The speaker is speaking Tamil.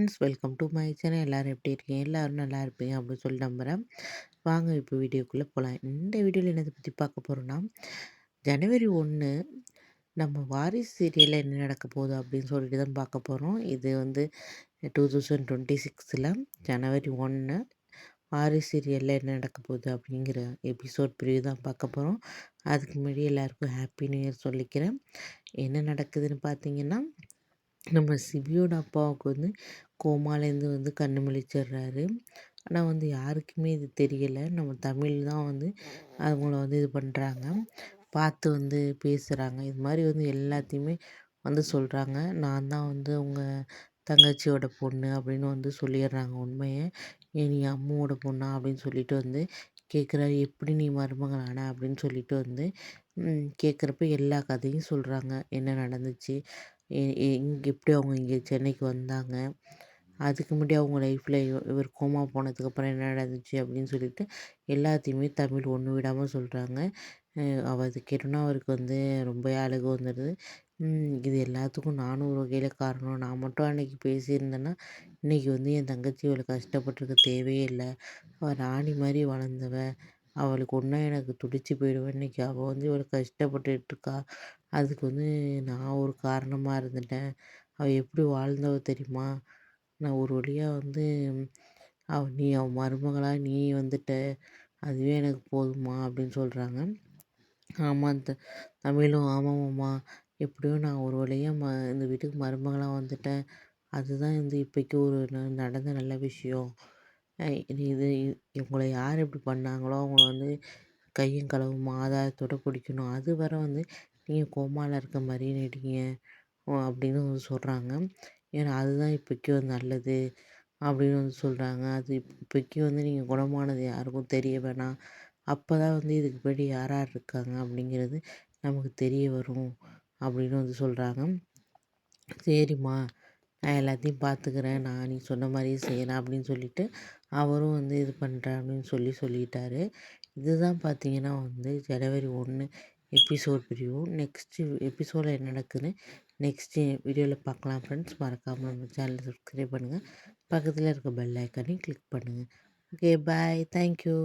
Friends welcome to my channel. எல்லோரும் எப்படி இருக்கீங்க? எல்லோரும் நல்லா இருப்பீங்க அப்படின்னு சொல்லி நம்புகிறேன் வாங்க இப்போ வீடியோக்குள்ளே போகலாம் இந்த வீடியோவில் என்னதை பற்றி பார்க்க போகிறோன்னா ஜனவரி ஒன்று நம்ம வாரிஸ் சீரியலில் என்ன நடக்க போகுது அப்படின்னு சொல்லிட்டு தான் பார்க்க போகிறோம் இது வந்து டூ தௌசண்ட் டுவெண்ட்டி சிக்ஸில் ஜனவரி ஒன்று வாரிஸ் சீரியலில் என்ன நடக்க போகுது அப்படிங்கிற எபிசோட் பிரிவு தான் பார்க்க போகிறோம் அதுக்கு முன்னாடி எல்லாேருக்கும் ஹாப்பி நியூ இயர் சொல்லிக்கிறேன். என்ன நடக்குதுன்னு பார்த்தீங்கன்னா நம்ம சிபியோட அப்பாவுக்கு வந்து கோமாலேருந்து வந்து கண்ணு முழிச்சிடுறாரு ஆனால் வந்து யாருக்குமே இது தெரியலை. நம்ம தமிழ் தான் வந்து அவங்கள வந்து இது பண்ணுறாங்க பார்த்து வந்து பேசுகிறாங்க இது மாதிரி வந்து எல்லாத்தையுமே வந்து சொல்கிறாங்க நான் தான் வந்து உங்கள் தங்கச்சியோட பொண்ணு அப்படின்னு வந்து சொல்லிடுறாங்க உண்மையை. ஏன் நீ அம்மாவோட பொண்ணா அப்படின்னு சொல்லிட்டு வந்து கேட்குறாரு எப்படி நீ மருமகளான அப்படின்னு சொல்லிட்டு வந்து கேட்குறப்ப எல்லா கதையும் சொல்கிறாங்க என்ன நடந்துச்சு? இங்கே எப்படி அவங்க இங்கே சென்னைக்கு வந்தாங்க. அதுக்கு முன்னாடி அவங்க லைஃப்பில் இவர் கோமா போனதுக்கப்புறம் என்ன நடந்துச்சு அப்படின்னு சொல்லிட்டு எல்லாத்தையுமே தமிழ் ஒன்று விடாமல் சொல்கிறாங்க அவள் அது கேட்டோன்னா அவருக்கு வந்து ரொம்ப அழகு வந்துடுது இது எல்லாத்துக்கும் நானும் ஒரு வகையில் காரணம். நான் மட்டும் அன்றைக்கி பேசியிருந்தேன்னா இன்றைக்கி வந்து என் தங்கச்சி இவ்வளோ கஷ்டப்பட்டுருக்க தேவையே இல்லை. அவள் ராணி மாதிரி வளர்ந்தவ. அவளுக்கு ஒன்றா எனக்கு துடிச்சு போயிடுவேன் இன்றைக்கி அவள் வந்து இவ்வளோ கஷ்டப்பட்டுட்ருக்கா அதுக்கு வந்து நான் ஒரு காரணமாக இருந்துட்டேன். அவள் எப்படி வாழ்ந்தவ தெரியுமா? நான் ஒரு வழியாக வந்து அவ நீ அவள் மருமகளாக நீ வந்துட்ட. அதுவே எனக்கு போதுமா அப்படின்னு சொல்கிறாங்க ஆமாம் த தமிழும் ஆமாம்மா எப்படியோ நான் ஒரு வழியாக ம இந்த வீட்டுக்கு மருமகளாக வந்துட்டேன். அதுதான் வந்து இப்போக்கி ஒரு நடந்த நல்ல விஷயம். இது இவங்கள யார் இப்படி பண்ணாங்களோ அவங்கள வந்து கையும் களவும் ஆதாரத்தோடு பிடிக்கணும். அது வரை வந்து நீங்கள் கோமாவில் இருக்க மாதிரியே நடிங்க அப்படின்னு வந்து சொல்கிறாங்க ஏன்னா அதுதான் இப்போக்கி வந்து நல்லது அப்படின்னு வந்து சொல்கிறாங்க அது இப்போக்கி வந்து நீங்கள் குணமானது யாருக்கும் தெரிய வேணாம். அப்போ தான் வந்து இதுக்கு பின்னாடி யார் யார் இருக்காங்க அப்படிங்கிறது நமக்கு தெரிய வரும் அப்படின்னு வந்து சொல்கிறாங்க சரிம்மா. நான் எல்லாத்தையும் பார்த்துக்கிறேன் நான் நீ சொன்ன மாதிரியே செய்கிறேன் அப்படின்னு சொல்லிட்டு அவரும் வந்து இது பண்ணுறேன் அப்படின்னு சொல்லி சொல்லிட்டாரு. இதுதான் பார்த்தீங்கன்னா வந்து ஜனவரி ஒன்று எபிசோட் பிரிவு நெக்ஸ்ட்டு எபிசோடில் என்ன நடக்குதுன்னு நெக்ஸ்ட்டு வீடியோவில் பார்க்கலாம் ஃப்ரெண்ட்ஸ் மறக்காமல் நம்ம சேனலை சப்ஸ்கிரைப் பண்ணுங்கள் பக்கத்தில் இருக்க பெல் ஐக்கானையும் கிளிக் பண்ணுங்கள் ஓகே பாய் தேங்க்யூ